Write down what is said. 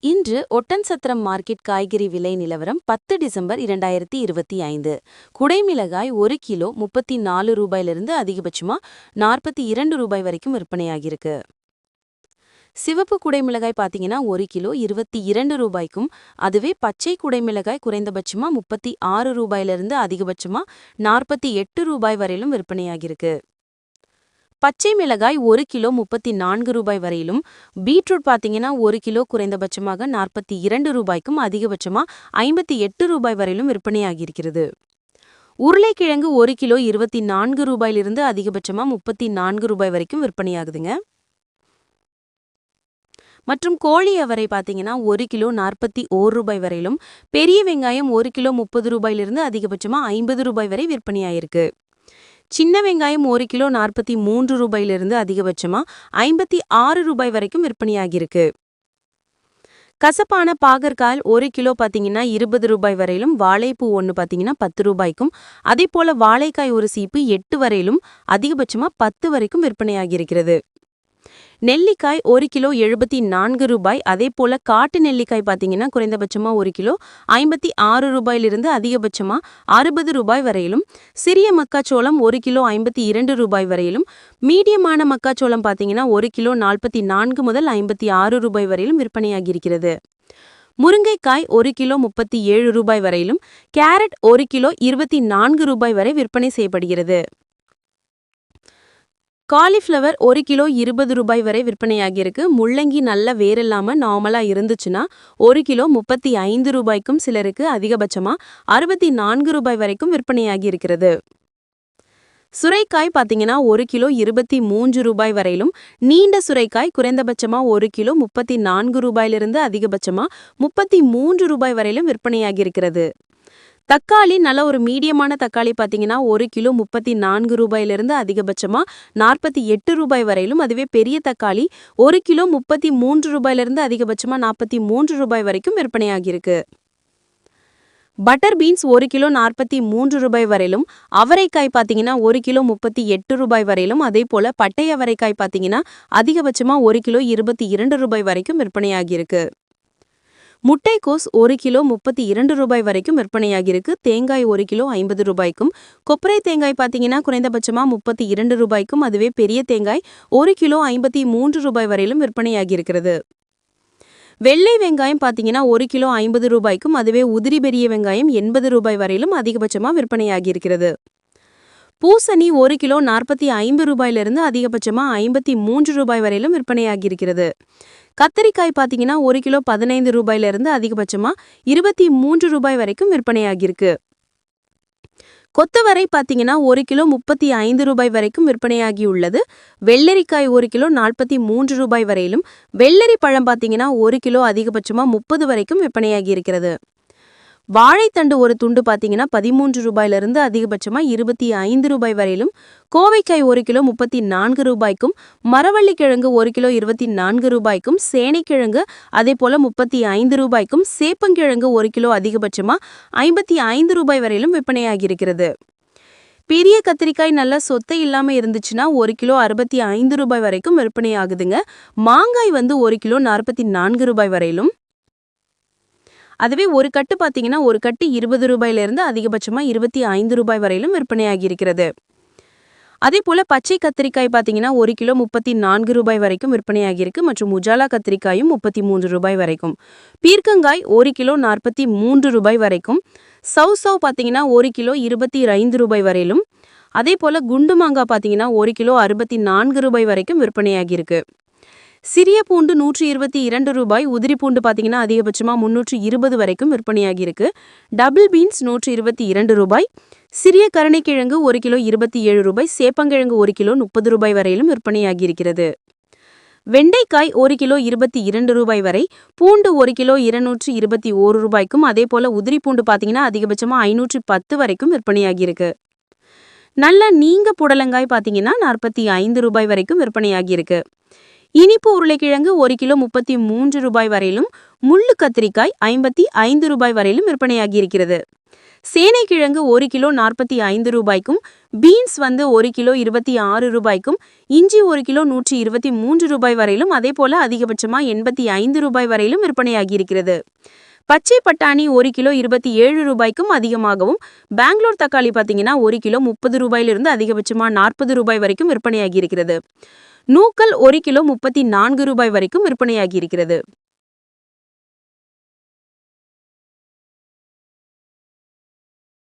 இன்று ஒட்டன்சத்திரம் மார்க்கெட் காய்கறி விலை நிலவரம் பத்து டிசம்பர் இரண்டாயிரத்தி இருபத்தி ஐந்து. குடைமிளகாய் ஒரு கிலோ முப்பத்தி நாலு ரூபாயிலிருந்து அதிகபட்சமா நாற்பத்தி இரண்டு ரூபாய் வரைக்கும் விற்பனையாகியிருக்கு. சிவப்பு குடைமிளகாய் பார்த்தீங்கன்னா ஒரு கிலோ இருபத்தி இரண்டு ரூபாய்க்கும் அதுவே பச்சை குடைமிளகாய் குறைந்தபட்சமா முப்பத்தி ஆறு ரூபாயிலிருந்து அதிகபட்சமா நாற்பத்தி எட்டு ரூபாய் வரையிலும் விற்பனையாகியிருக்கு. பச்சை மிளகாய் ஒரு கிலோ முப்பத்தி நான்கு ரூபாய் வரையிலும் பீட்ரூட் பார்த்தீங்கன்னா ஒரு கிலோ குறைந்தபட்சமாக நாற்பத்தி இரண்டு ரூபாய்க்கும் அதிகபட்சமாக ஐம்பத்தி எட்டு ரூபாய் வரையிலும் விற்பனையாகியிருக்கிறது. உருளைக்கிழங்கு ஒரு கிலோ இருபத்தி நான்கு ரூபாயிலிருந்து அதிகபட்சமாக முப்பத்தி நான்கு ரூபாய் வரைக்கும் விற்பனையாகுதுங்க. மற்றும் கோழி அவரை பார்த்தீங்கன்னா ஒரு கிலோ நாற்பத்தி ஓர் ரூபாய் வரையிலும் பெரிய வெங்காயம் ஒரு கிலோ முப்பது ரூபாயிலிருந்து அதிகபட்சமாக ஐம்பது ரூபாய் வரை விற்பனையாயிருக்கு. சின்ன வெங்காயம் ஒரு கிலோ நாற்பத்தி மூன்று ரூபாயிலிருந்து அதிகபட்சமா ஐம்பத்தி ஆறு ரூபாய் வரைக்கும் விற்பனையாகியிருக்கு. கசப்பான பாகற்காயில் ஒரு கிலோ பார்த்தீங்கன்னா இருபது ரூபாய் வரையிலும் வாழைப்பூ ஒன்று பார்த்தீங்கன்னா பத்து ரூபாய்க்கும் அதே போல வாழைக்காய் ஒரு சீப்பு எட்டு வரையிலும் அதிகபட்சமா பத்து வரைக்கும் விற்பனையாகியிருக்கிறது. நெல்லிக்காய் ஒரு கிலோ எழுபத்தி நான்கு ரூபாய். அதே போல் காட்டு நெல்லிக்காய் பார்த்தீங்கன்னா குறைந்தபட்சமாக ஒரு கிலோ. ஐம்பத்தி ஆறு ரூபாயிலிருந்து அதிகபட்சமாக அறுபது ரூபாய் வரையிலும். சிறிய மக்காச்சோளம் ஒரு கிலோ ஐம்பத்தி இரண்டு ரூபாய் வரையிலும். மீடியமான மக்காச்சோளம் பார்த்தீங்கன்னா ஒரு கிலோ நாற்பத்தி நான்கு முதல் ஐம்பத்தி ஆறு ரூபாய் வரையிலும் விற்பனையாகியிருக்கிறது. முருங்கைக்காய் ஒரு கிலோ முப்பத்தி ஏழு ரூபாய் வரையிலும். கேரட் ஒரு கிலோ இருபத்தி நான்கு ரூபாய் வரை விற்பனை செய்யப்படுகிறது. காலிஃப்ளவர் ஒரு கிலோ இருபது ரூபாய் வரை விற்பனையாகியிருக்கு. முள்ளங்கி நல்ல வேறில்லாமல் நார்மலாக இருந்துச்சுன்னா ஒரு கிலோ முப்பத்தி ஐந்து ரூபாய்க்கும் சிலருக்கு அதிகபட்சமா அறுபத்தி நான்கு ரூபாய் வரைக்கும் விற்பனையாகி இருக்கிறது சுரைக்காய் பார்த்தீங்கன்னா ஒரு கிலோ இருபத்தி மூன்று ரூபாய் வரையிலும் நீண்ட சுரைக்காய் குறைந்தபட்சமா ஒரு கிலோ முப்பத்தி நான்கு ரூபாயிலிருந்து அதிகபட்சமா முப்பத்தி மூன்று ரூபாய் வரையிலும் விற்பனையாகி இருக்கிறது தக்காளி நல்ல ஒரு மீடியமான தக்காளி பார்த்தீங்கன்னா ஒரு கிலோ முப்பத்தி நான்கு ரூபாயிலிருந்து அதிகபட்சமாக நாற்பத்தி எட்டு ரூபாய் வரையிலும் அதுவே பெரிய தக்காளி ஒரு கிலோ முப்பத்தி மூன்று ரூபாயிலிருந்து அதிகபட்சமாக நாற்பத்தி மூன்று ரூபாய் வரைக்கும் விற்பனையாகியிருக்கு. பட்டர் பீன்ஸ் ஒரு கிலோ நாற்பத்தி மூன்று ரூபாய் வரையிலும் அவரைக்காய் பார்த்தீங்கன்னா ஒரு கிலோ முப்பத்தி எட்டு ரூபாய் வரையிலும் அதே போல் பட்டை அவரைக்காய் பார்த்தீங்கன்னா அதிகபட்சமாக ஒரு கிலோ இருபத்தி இரண்டு ரூபாய் வரைக்கும் விற்பனையாகியிருக்கு. முட்டைக்கோஸ் ஒரு கிலோ முப்பத்தி இரண்டு ரூபாய் வரைக்கும் விற்பனையாகியிருக்கு. தேங்காய் ஒரு கிலோ ஐம்பது ரூபாய்க்கும். கொப்பரை தேங்காய் பார்த்தீங்கன்னா குறைந்தபட்சமா முப்பத்தி இரண்டு ரூபாய்க்கும். அதுவே பெரிய தேங்காய் ஒரு கிலோ ஐம்பத்தி மூன்று ரூபாய் வரையிலும் விற்பனையாகியிருக்கிறது. வெள்ளை வெங்காயம் பார்த்தீங்கன்னா ஒரு கிலோ ஐம்பது ரூபாய்க்கும். அதுவே உதிரி பெரிய வெங்காயம் எண்பது ரூபாய் வரையிலும் அதிகபட்சமாக விற்பனையாகியிருக்கிறது. பூசணி ஒரு கிலோ நாற்பத்தி ஐந்து ரூபாயிலிருந்து அதிகபட்சமாக ஐம்பத்தி மூன்று ரூபாய் வரையிலும் விற்பனையாகியிருக்கிறது. கத்தரிக்காய் பார்த்தீங்கன்னா ஒரு கிலோ பதினைந்து ரூபாயிலிருந்து அதிகபட்சமாக இருபத்தி மூன்று ரூபாய் வரைக்கும் விற்பனையாகியிருக்கு. கொத்தவரை பார்த்தீங்கன்னா ஒரு கிலோ முப்பத்தி ஐந்து ரூபாய் வரைக்கும் விற்பனையாகி உள்ளது வெள்ளரிக்காய் ஒரு கிலோ நாற்பத்தி மூன்று ரூபாய் வரையிலும் வெள்ளரி பழம் பார்த்தீங்கன்னா ஒரு கிலோ அதிகபட்சமாக முப்பது வரைக்கும் விற்பனையாகி இருக்கிறது வாழைத்தண்டு ஒரு துண்டு பார்த்தீங்கன்னா பதிமூன்று ரூபாயிலிருந்து அதிகபட்சமாக இருபத்தி ஐந்து ரூபாய் வரையிலும் கோவைக்காய் ஒரு கிலோ முப்பத்தி நான்கு ரூபாய்க்கும் மரவள்ளிக்கிழங்கு ஒரு கிலோ இருபத்தி நான்கு ரூபாய்க்கும் சேனைக்கிழங்கு அதே போல் முப்பத்தி ஐந்து ரூபாய்க்கும் சேப்பங்கிழங்கு ஒரு கிலோ அதிகபட்சமாக ஐம்பத்தி ஐந்து ரூபாய் வரையிலும் விற்பனையாகியிருக்கிறது. பெரிய கத்திரிக்காய் நல்லா சொத்தை இல்லாமல் இருந்துச்சுன்னா ஒரு கிலோ அறுபத்தி ஐந்து ரூபாய் வரைக்கும் விற்பனை ஆகுதுங்க மாங்காய் வந்து ஒரு கிலோ நாற்பத்தி நான்கு ரூபாய் வரையிலும் அதுவே ஒரு கட்டு பார்த்தீங்கன்னா ஒரு கட்டு இருபது ரூபாயிலிருந்து அதிகபட்சமாக இருபத்தி ஐந்து ரூபாய் வரையிலும் விற்பனையாகி இருக்கிறது. அதே போல் பச்சை கத்திரிக்காய் பார்த்தீங்கன்னா ஒரு கிலோ முப்பத்தி நான்கு ரூபாய் வரைக்கும் விற்பனையாகியிருக்கு மற்றும் உஜாலா கத்திரிக்காயும் முப்பத்தி மூன்று ரூபாய் வரைக்கும். பீர்க்கங்காய் ஒரு கிலோ நாற்பத்தி மூன்று ரூபாய் வரைக்கும். சவ் சவ் பார்த்தீங்கன்னா ஒரு கிலோ இருபத்தி ஐந்து ரூபாய் வரையிலும். அதே போல் குண்டு மாங்காய் பார்த்தீங்கன்னா ஒரு கிலோ அறுபத்தி நான்கு ரூபாய் வரைக்கும் விற்பனையாகியிருக்கு சிறிய பூண்டு நூற்றி இருபத்தி இரண்டு ரூபாய் உதிரி பூண்டு பார்த்தீங்கன்னா அதிகபட்சமாக முன்னூற்றி இருபது வரைக்கும் விற்பனையாகி இருக்கு டபுள் பீன்ஸ் நூற்றி இருபத்தி இரண்டு ரூபாய் சிறிய கருணைக்கிழங்கு ஒரு கிலோ இருபத்தி ஏழு ரூபாய் சேப்பங்கிழங்கு ஒரு கிலோ முப்பது ரூபாய் வரையிலும் விற்பனையாகி இருக்கிறது வெண்டைக்காய் ஒரு கிலோ இருபத்தி இரண்டு ரூபாய் வரை பூண்டு ஒரு கிலோ இருநூற்றி இருபத்தி ஓரு ரூபாய்க்கும் அதே போல உதிரி பூண்டு பார்த்தீங்கன்னா அதிகபட்சமாக ஐநூற்றி பத்து வரைக்கும் விற்பனையாகி இருக்கு நல்ல நீங்க புடலங்காய் பார்த்தீங்கன்னா நாற்பத்தி ஐந்து ரூபாய் வரைக்கும் விற்பனையாகி இருக்கு இனிப்பு உருளைக்கிழங்கு ஒரு கிலோ முப்பத்தி மூன்று ரூபாய் வரையிலும் முள்ளு கத்திரிக்காய் ஐம்பத்தி ஐந்து ரூபாய் வரையிலும் விற்பனையாகி இருக்கிறது சேனைக்கிழங்கு ஒரு கிலோ நாற்பத்தி ஐந்து ரூபாய்க்கும் பீன்ஸ் வந்து ஒரு கிலோ இருபத்தி ஆறு ரூபாய்க்கும் இஞ்சி ஒரு கிலோ நூற்றி இருபத்தி மூன்று ரூபாய் வரையிலும் அதே போல அதிகபட்சமாக எண்பத்தி ஐந்து ரூபாய் வரையிலும் விற்பனையாகி இருக்கிறது பச்சை பட்டாணி ஒரு கிலோ இருபத்தி ஏழு ரூபாய்க்கும் அதிகமாகவும் பெங்களூர் தக்காளி பார்த்தீங்கன்னா ஒரு கிலோ முப்பது ரூபாயிலிருந்து அதிகபட்சமாக நாற்பது ரூபாய் வரைக்கும் விற்பனையாகி இருக்கிறது நூக்கல் ஒரு கிலோ முப்பத்தி நான்கு ரூபாய் வரைக்கும் விற்பனையாகி இருக்கிறது